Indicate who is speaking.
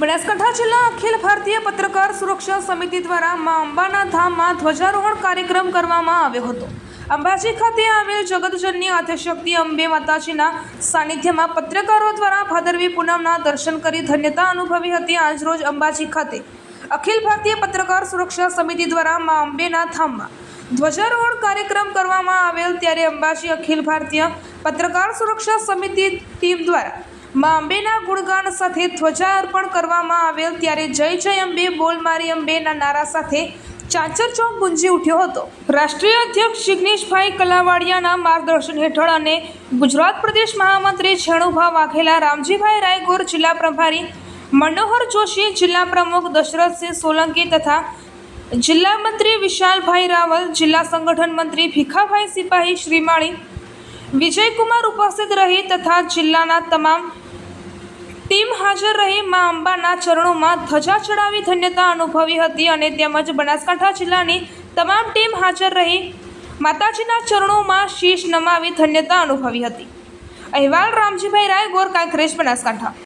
Speaker 1: બનાસકાંઠા જિલ્લા અખિલ ભારતીય પત્રકાર સુરક્ષા સમિતિ દ્વારા મા અંબાના ધામમાં ધ્વજારોહણ કાર્યક્રમ કરવામાં આવ્યો હતો. અંબાજી ખાતે આવેલ જગતજનની આદ્યશક્તિ અંબે માતાજીના સાનિધ્યમાં પત્રકારો દ્વારા ભાદરવી પૂનમના દર્શન કરી ધન્યતા અનુભવી હતી આજરોજ અંબાજી ખાતે. અખિલ ભારતીય પત્રકાર સુરક્ષા સમિતિ દ્વારા મા અંબેના ધામમાં ધ્વજારોહણ કાર્યક્રમ કરવામાં આવેલ ત્યારે અંબાજી અખિલ ભારતીય પત્રકાર સુરક્ષા સમિતિ ટીમ દ્વારા મા અંબેના ગુણગાન સાથે ધ્વજા અર્પણ કરવામાં આવેલ ત્યારે જય જય અંબે, બોલ મારી અંબેના નારા સાથે ચાંચર ચોક ગુંજી ઉઠ્યો હતો. રાષ્ટ્રીય અધ્યક્ષ જિગ્નેશભાઈ કલાવાડિયાના માર્ગદર્શન હેઠળ અને ગુજરાત પ્રદેશ મહામંત્રી છેણુભા વાઘેલા, રામજીભાઈ રાયગોર જિલ્લા પ્રભારી મનોહર જોશી, જિલ્લા પ્રમુખ દશરથસિંહ સોલંકી તથા જિલ્લા મંત્રી વિશાલભાઈ રાવલ, જિલ્લા સંગઠન મંત્રી ભીખાભાઈ સિપાહી શ્રીમાળી, વિજયકુમાર ઉપસ્થિત રહી તથા જિલ્લાના તમામ ટીમ હાજર રહી મા અંબાના ચરણોમાં ધજા ચડાવી ધન્યતા અનુભવી હતી અને તેમજ બનાસકાંઠા જિલ્લાની તમામ ટીમ હાજર રહી માતાજીના ચરણોમાં શીશ નમાવી ધન્યતા અનુભવી હતી. અહેવાલ રામજીભાઈ રાય ગોર કાંકરેજ બનાસકાંઠા.